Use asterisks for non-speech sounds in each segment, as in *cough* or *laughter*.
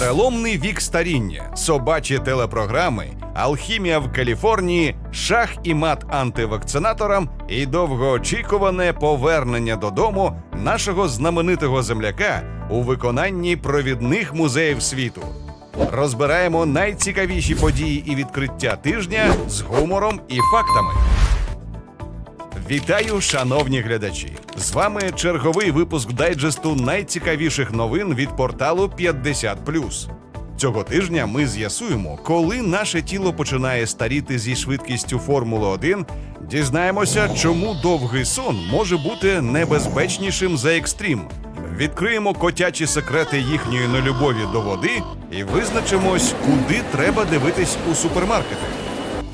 Переломний вік старіння, собачі телепрограми, алхімія в Каліфорнії, шах і мат антивакцинаторам і довгоочікуване повернення додому нашого знаменитого земляка у виконанні провідних музеїв світу. Розбираємо найцікавіші події і відкриття тижня з гумором і фактами. Вітаю, шановні глядачі! З вами черговий випуск дайджесту найцікавіших новин від порталу 50+. Цього тижня ми з'ясуємо, коли наше тіло починає старіти зі швидкістю Формули 1, дізнаємося, чому довгий сон може бути небезпечнішим за екстрім. Відкриємо котячі секрети їхньої нелюбові до води і визначимось, куди треба дивитись у супермаркетах.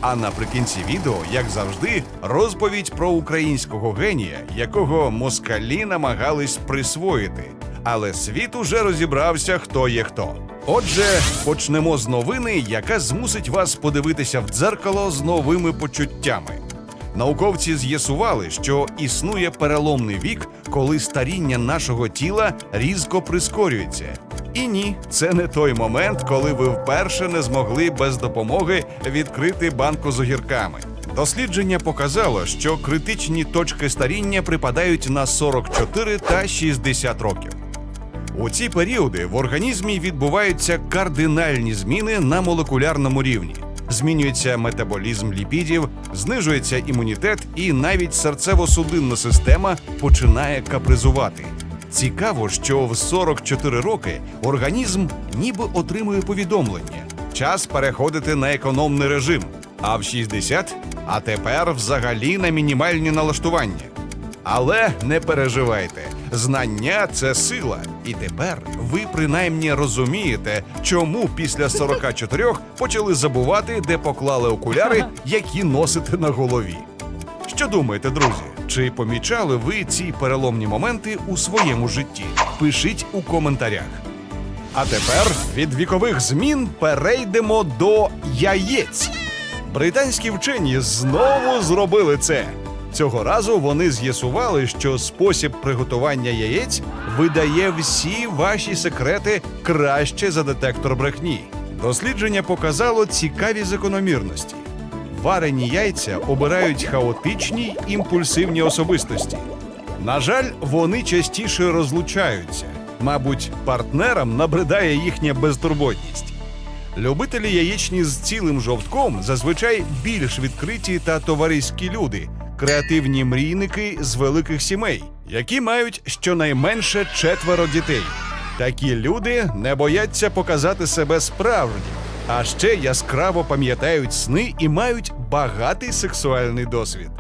А наприкінці відео, як завжди, розповідь про українського генія, якого москалі намагались присвоїти. Але світ уже розібрався, хто є хто. Отже, почнемо з новини, яка змусить вас подивитися в дзеркало з новими почуттями. Науковці з'ясували, що існує переломний вік, коли старіння нашого тіла різко прискорюється. І ні, це не той момент, коли ви вперше не змогли без допомоги відкрити банку з огірками. Дослідження показало, що критичні точки старіння припадають на 44 та 60 років. У ці періоди в організмі відбуваються кардинальні зміни на молекулярному рівні. Змінюється метаболізм ліпідів, знижується імунітет, і навіть серцево-судинна система починає капризувати. Цікаво, що в 44 роки організм ніби отримує повідомлення: час переходити на економний режим. А в 60 – а тепер взагалі на мінімальні налаштування. Але не переживайте, знання це сила. І тепер ви принаймні розумієте, чому після 44 почали забувати, де поклали окуляри, *laughs* які носите на голові. Що думаєте, друзі? Чи помічали ви ці переломні моменти у своєму житті? Пишіть у коментарях. А тепер від вікових змін перейдемо до яєць. Британські вчені знову зробили це. Цього разу вони з'ясували, що спосіб приготування яєць видає всі ваші секрети краще за детектор брехні. Дослідження показало цікаві закономірності. Варені яйця обирають хаотичні імпульсивні особистості. На жаль, вони частіше розлучаються. Мабуть, партнерам набридає їхня безтурботність. Любителі яєчні з цілим жовтком зазвичай більш відкриті та товариські люди, креативні мрійники з великих сімей, які мають щонайменше четверо дітей. Такі люди не бояться показати себе справжнім, а ще яскраво пам'ятають сни і мають багатий сексуальний досвід.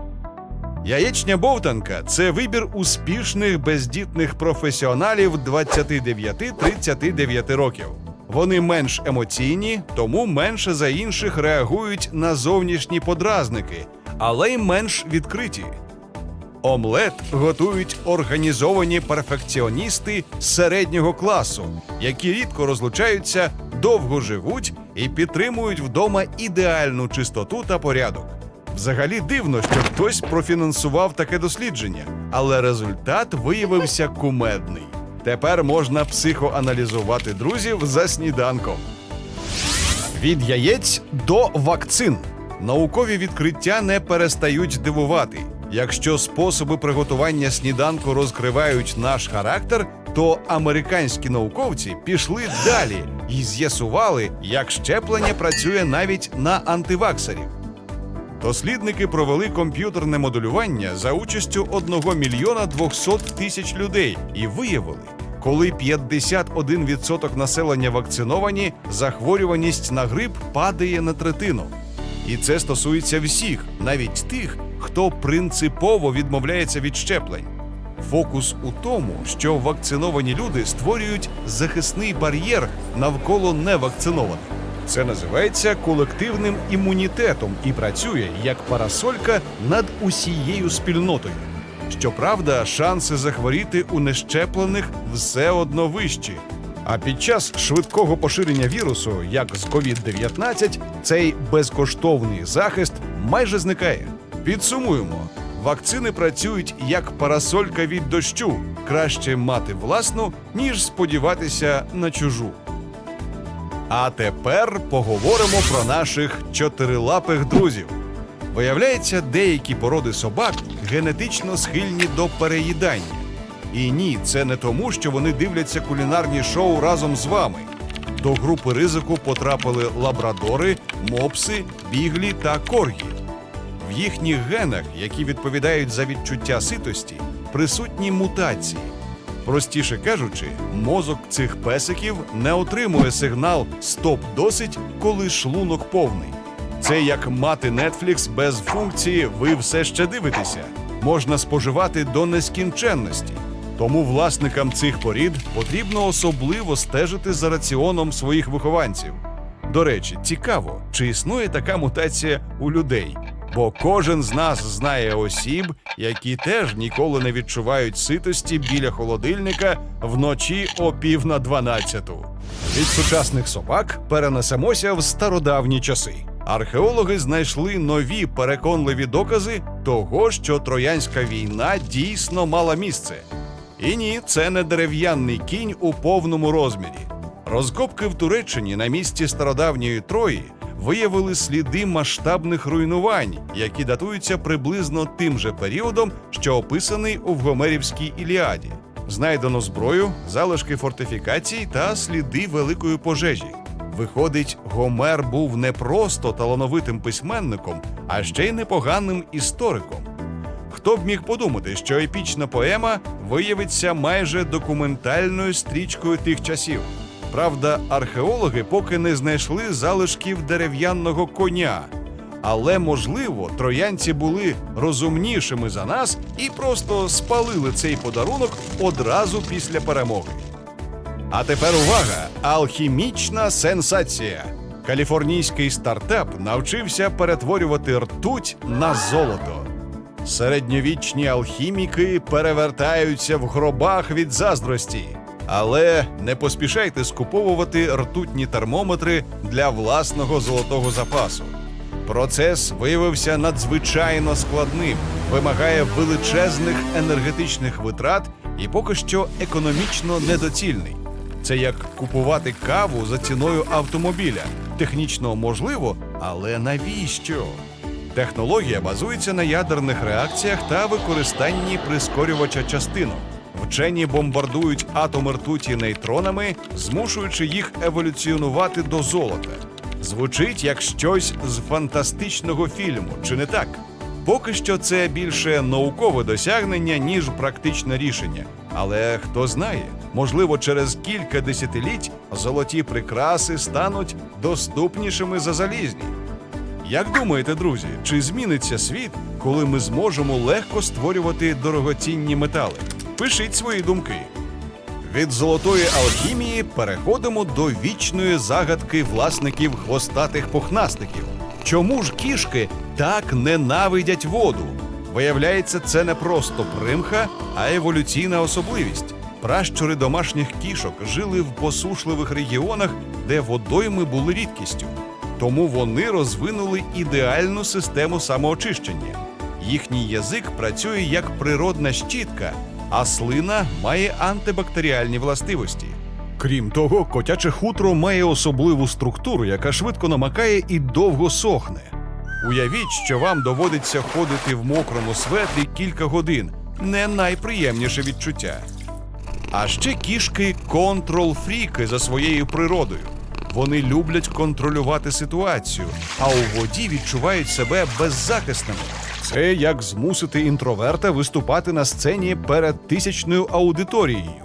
Яєчня бовтанка це вибір успішних бездітних професіоналів 29-39 років. Вони менш емоційні, тому менше за інших реагують на зовнішні подразники, але й менш відкриті. Омлет готують організовані перфекціоністи середнього класу, які рідко розлучаються, довго живуть і підтримують вдома ідеальну чистоту та порядок. Взагалі дивно, що хтось профінансував таке дослідження, але результат виявився кумедний. Тепер можна психоаналізувати друзів за сніданком. Від яєць до вакцин. Наукові відкриття не перестають дивувати. Якщо способи приготування сніданку розкривають наш характер, то американські науковці пішли далі і з'ясували, як щеплення працює навіть на антиваксерів. Дослідники провели комп'ютерне моделювання за участю 1 мільйона 200 тисяч людей і виявили, коли 51% населення вакциновані, захворюваність на грип падає на третину. І це стосується всіх, навіть тих, хто принципово відмовляється від щеплень. Фокус у тому, що вакциновані люди створюють захисний бар'єр навколо невакцинованих. Це називається колективним імунітетом і працює як парасолька над усією спільнотою. Щоправда, шанси захворіти у нещеплених все одно вищі. А під час швидкого поширення вірусу, як з COVID-19, цей безкоштовний захист майже зникає. Підсумуємо: вакцини працюють як парасолька від дощу. Краще мати власну, ніж сподіватися на чужу. А тепер поговоримо про наших чотирилапих друзів. Виявляється, деякі породи собак генетично схильні до переїдання. І ні, це не тому, що вони дивляться кулінарні шоу разом з вами. До групи ризику потрапили лабрадори, мопси, біглі та коргі. В їхніх генах, які відповідають за відчуття ситості, присутні мутації. Простіше кажучи, мозок цих песиків не отримує сигнал Стоп досить, коли шлунок повний. Це як мати Netflix без функції Ви все ще дивитеся. Можна споживати до нескінченності. Тому власникам цих порід потрібно особливо стежити за раціоном своїх вихованців. До речі, цікаво, чи існує така мутація у людей, бо кожен з нас знає осіб, які теж ніколи не відчувають ситості біля холодильника вночі о пів на дванадцяту. Від сучасних собак перенесемося в стародавні часи. Археологи знайшли нові переконливі докази того, що троянська війна дійсно мала місце. І ні, це не дерев'яний кінь у повному розмірі. Розкопки в Туреччині на місці стародавньої Трої виявили сліди масштабних руйнувань, які датуються приблизно тим же періодом, що описаний у Вгомерівській Іліаді. Знайдено зброю, залишки фортифікацій та сліди великої пожежі. Виходить, Гомер був не просто талановитим письменником, а ще й непоганим істориком. Хто б міг подумати, що епічна поема виявиться майже документальною стрічкою тих часів. Правда, археологи поки не знайшли залишків дерев'яного коня. Але можливо, троянці були розумнішими за нас і просто спалили цей подарунок одразу після перемоги. А тепер увага! Алхімічна сенсація. Каліфорнійський стартап навчився перетворювати ртуть на золото. Середньовічні алхіміки перевертаються в гробах від заздрості. Але не поспішайте скуповувати ртутні термометри для власного золотого запасу. Процес виявився надзвичайно складним, вимагає величезних енергетичних витрат і поки що економічно недоцільний. Це як купувати каву за ціною автомобіля. Технічно можливо, але навіщо? Технологія базується на ядерних реакціях та використанні прискорювача частинок. Вчені бомбардують атоми ртуті нейтронами, змушуючи їх еволюціонувати до золота. Звучить як щось з фантастичного фільму, чи не так? Поки що це більше наукове досягнення, ніж практичне рішення. Але хто знає, можливо, через кілька десятиліть золоті прикраси стануть доступнішими за залізні. Як думаєте, друзі, чи зміниться світ, коли ми зможемо легко створювати дорогоцінні метали? Пишіть свої думки. Від золотої алхімії переходимо до вічної загадки власників хвостатих пухнастиків. Чому ж кішки так ненавидять воду? Виявляється, це не просто примха, а еволюційна особливість. Пращури домашніх кішок жили в посушливих регіонах, де водойми були рідкістю. Тому вони розвинули ідеальну систему самоочищення. Їхній язик працює як природна щітка, а слина має антибактеріальні властивості. Крім того, котяче хутро має особливу структуру, яка швидко намакає і довго сохне. Уявіть, що вам доводиться ходити в мокрому светрі кілька годин не найприємніше відчуття. А ще кішки контрол-фріки за своєю природою. Вони люблять контролювати ситуацію, а у воді відчувають себе беззахисними. Це як змусити інтроверта виступати на сцені перед тисячною аудиторією.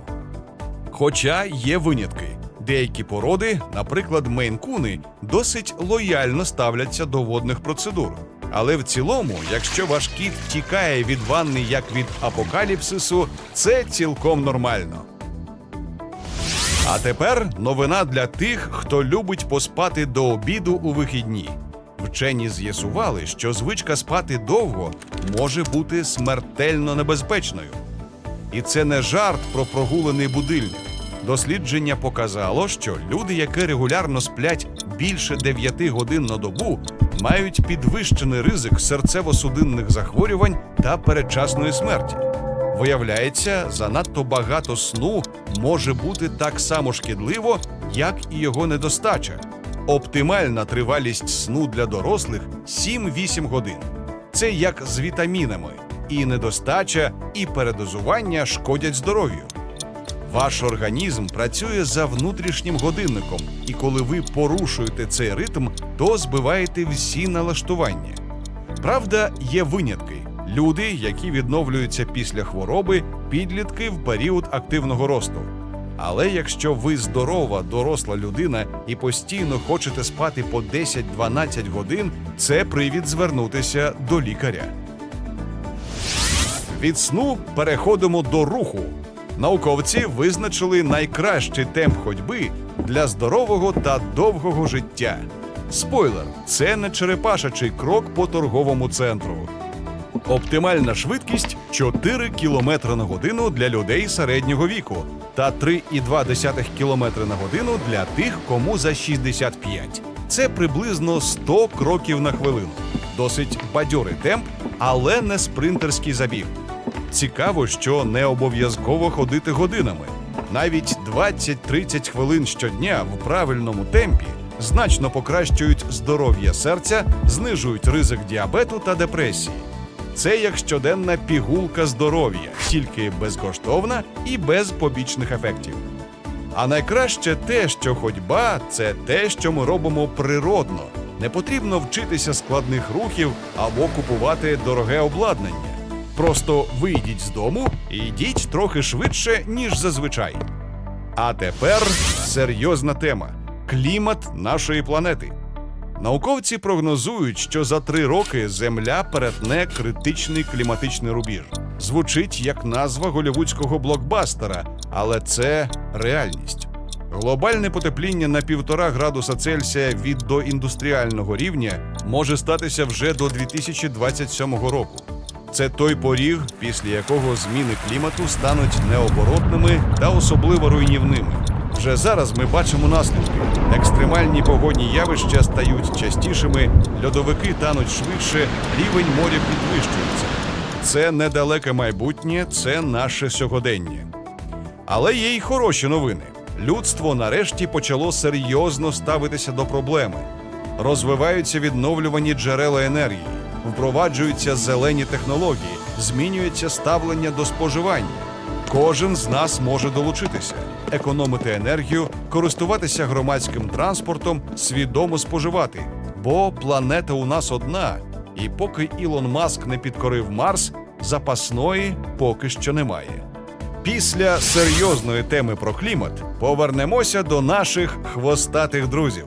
Хоча є винятки. Деякі породи, наприклад, мейнкуни, досить лояльно ставляться до водних процедур. Але в цілому, якщо ваш кіт тікає від ванни як від апокаліпсису, це цілком нормально. А тепер новина для тих, хто любить поспати до обіду у вихідні. Вчені з'ясували, що звичка спати довго може бути смертельно небезпечною. І це не жарт про прогулений будильник. Дослідження показало, що люди, які регулярно сплять більше 9 годин на добу, мають підвищений ризик серцево-судинних захворювань та передчасної смерті. Виявляється, занадто багато сну може бути так само шкідливо, як і його недостача. Оптимальна тривалість сну для дорослих 7-8 годин. Це як з вітамінами. І недостача, і передозування шкодять здоров'ю. Ваш організм працює за внутрішнім годинником, і коли ви порушуєте цей ритм, то збиваєте всі налаштування. Правда, є винятки: люди, які відновлюються після хвороби, підлітки в період активного росту. Але якщо ви здорова, доросла людина і постійно хочете спати по 10-12 годин, це привід звернутися до лікаря. Від сну переходимо до руху. Науковці визначили найкращий темп ходьби для здорового та довгого життя. Спойлер, це не черепашачий крок по торговому центру. Оптимальна швидкість 4 км на годину для людей середнього віку та 3,2 км на годину для тих, кому за 65. Це приблизно 100 кроків на хвилину. Досить бадьорий темп, але не спринтерський забіг. Цікаво, що не обов'язково ходити годинами. Навіть 20-30 хвилин щодня в правильному темпі значно покращують здоров'я серця, знижують ризик діабету та депресії. Це як щоденна пігулка здоров'я, тільки безкоштовна і без побічних ефектів. А найкраще те, що ходьба це те, що ми робимо природно. Не потрібно вчитися складних рухів або купувати дороге обладнання. Просто вийдіть з дому і йдіть трохи швидше, ніж зазвичай. А тепер серйозна тема клімат нашої планети. Науковці прогнозують, що за три роки Земля перетне критичний кліматичний рубіж. Звучить як назва голівудського блокбастера, але це реальність. Глобальне потепління на півтора градуса Цельсія від доіндустріального рівня може статися вже до 2027 року. Це той поріг, після якого зміни клімату стануть необоротними та особливо руйнівними. Вже зараз ми бачимо наслідки. Екстремальні погодні явища стають частішими, льодовики тануть швидше, рівень моря підвищується. Це недалеке майбутнє, це наше сьогодення. Але є й хороші новини. Людство нарешті почало серйозно ставитися до проблеми. Розвиваються відновлювані джерела енергії, впроваджуються зелені технології, змінюється ставлення до споживання. Кожен з нас може долучитися, економити енергію, користуватися громадським транспортом, свідомо споживати. Бо планета у нас одна, і поки Ілон Маск не підкорив Марс, запасної поки що немає. Після серйозної теми про клімат повернемося до наших хвостатих друзів.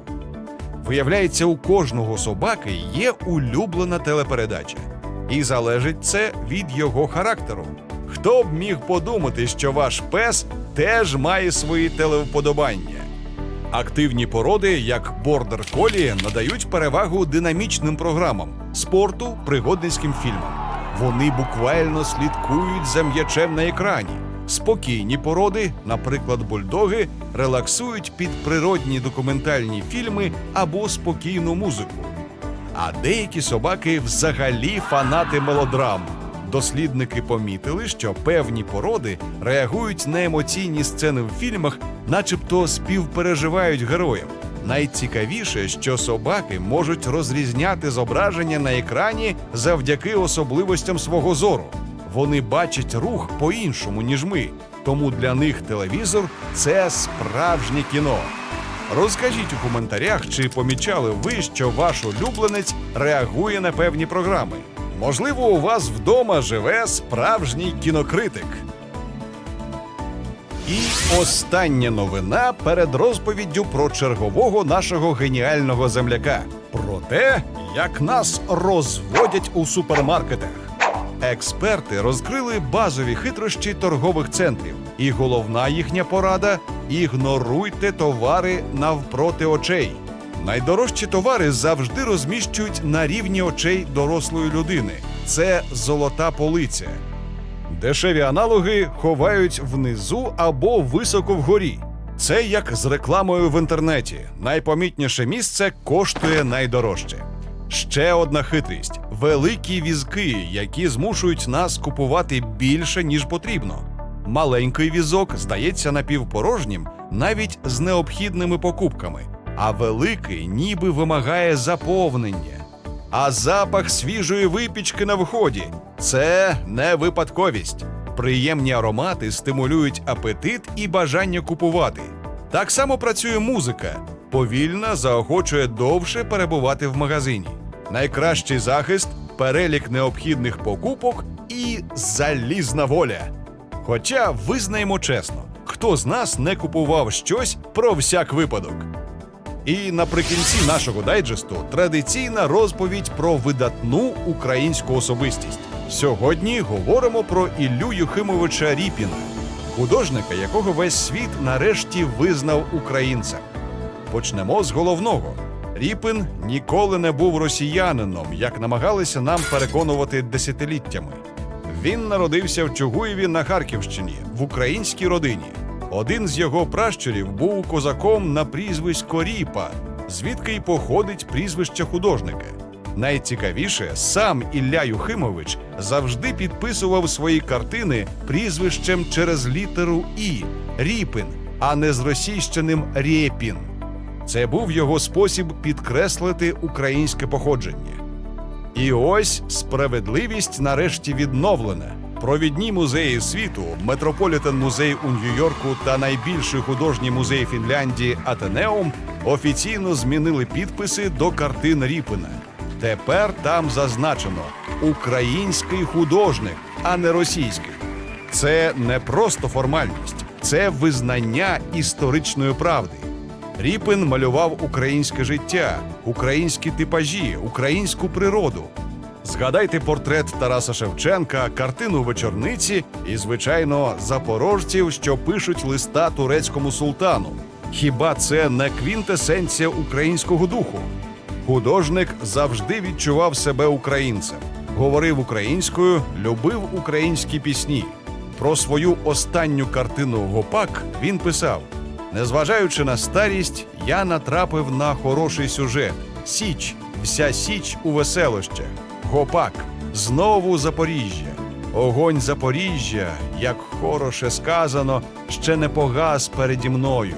Виявляється, у кожного собаки є улюблена телепередача, і залежить це від його характеру. Хто б міг подумати, що ваш пес теж має свої телевподобання? Активні породи, як бордер колі, надають перевагу динамічним програмам, спорту, пригодницьким фільмам. Вони буквально слідкують за м'ячем на екрані. Спокійні породи, наприклад, бульдоги, релаксують під природні документальні фільми або спокійну музику. А деякі собаки взагалі фанати мелодрам. Дослідники помітили, що певні породи реагують на емоційні сцени в фільмах, начебто співпереживають героям. Найцікавіше, що собаки можуть розрізняти зображення на екрані завдяки особливостям свого зору. Вони бачать рух по-іншому, ніж ми, тому для них телевізор це справжнє кіно. Розкажіть у коментарях, чи помічали ви, що ваш улюбленець реагує на певні програми. Можливо, у вас вдома живе справжній кінокритик. І остання новина перед розповіддю про чергового нашого геніального земляка. Про те, як нас розводять у супермаркетах. Експерти розкрили базові хитрощі торгових центрів, і головна їхня порада ігноруйте товари навпроти очей. Найдорожчі товари завжди розміщують на рівні очей дорослої людини. Це золота полиця. Дешеві аналоги ховають внизу або високо вгорі. Це як з рекламою в інтернеті. Найпомітніше місце коштує найдорожче. Ще одна хитрість: великі візки, які змушують нас купувати більше, ніж потрібно. Маленький візок здається напівпорожнім, навіть з необхідними покупками, а великий ніби вимагає заповнення. А запах свіжої випічки на вході це не випадковість. Приємні аромати стимулюють апетит і бажання купувати. Так само працює музика, повільно заохочує довше перебувати в магазині. Найкращий захист перелік необхідних покупок і залізна воля. Хоча визнаємо чесно, хто з нас не купував щось про всяк випадок. І наприкінці нашого дайджесту традиційна розповідь про видатну українську особистість. Сьогодні говоримо про Іллю Юхимовича Ріпіна, художника, якого весь світ нарешті визнав українцем. Почнемо з головного. Ріпин ніколи не був росіянином, як намагалися нам переконувати десятиліттями. Він народився в Чугуєві на Харківщині в українській родині. Один з його пращурів був козаком на прізвисько Ріпа, звідки й походить прізвище художника. Найцікавіше, сам Ілля Юхимович завжди підписував свої картини прізвищем через літеру І Ріпин, а не з російщеним Рєпін. Це був його спосіб підкреслити українське походження. І ось справедливість нарешті відновлена. Провідні музеї світу, Метрополітен музей у Нью-Йорку та найбільший художній музей Фінляндії Атенеум офіційно змінили підписи до картин Ріпина. Тепер там зазначено український художник, а не російський. Це не просто формальність, це визнання історичної правди. Ріпин малював українське життя, українські типажі, українську природу. Згадайте портрет Тараса Шевченка, картину вечорниці і, звичайно, запорожців, що пишуть листа турецькому султану. Хіба це не квінтесенція українського духу? Художник завжди відчував себе українцем, говорив українською, любив українські пісні. Про свою останню картину Гопак він писав: Незважаючи на старість, я натрапив на хороший сюжет. Січ, вся січ у веселощах. Гопак, знову Запоріжжя. Огонь Запоріжжя, як хороше сказано, ще не погас переді мною.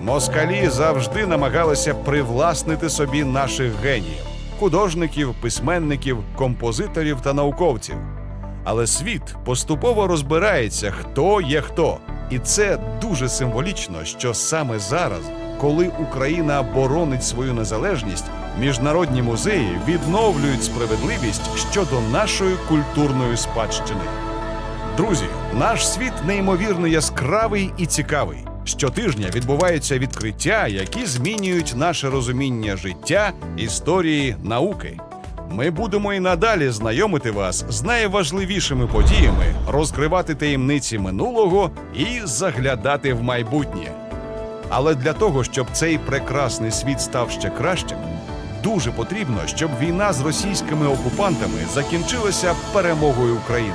Москалі завжди намагалися привласнити собі наших геніїв художників, письменників, композиторів та науковців. Але світ поступово розбирається, хто є хто. І це дуже символічно, що саме зараз, коли Україна боронить свою незалежність, міжнародні музеї відновлюють справедливість щодо нашої культурної спадщини. Друзі, наш світ неймовірно яскравий і цікавий. Щотижня відбуваються відкриття, які змінюють наше розуміння життя, історії, науки. Ми будемо і надалі знайомити вас з найважливішими подіями, розкривати таємниці минулого і заглядати в майбутнє. Але для того, щоб цей прекрасний світ став ще кращим, дуже потрібно, щоб війна з російськими окупантами закінчилася перемогою України.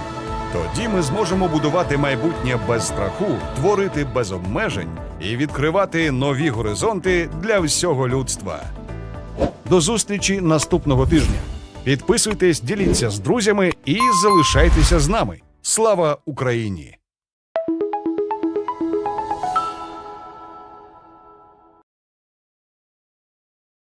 Тоді ми зможемо будувати майбутнє без страху, творити без обмежень і відкривати нові горизонти для всього людства. До зустрічі наступного тижня. Підписуйтесь, діліться з друзями і залишайтеся з нами. Слава Україні!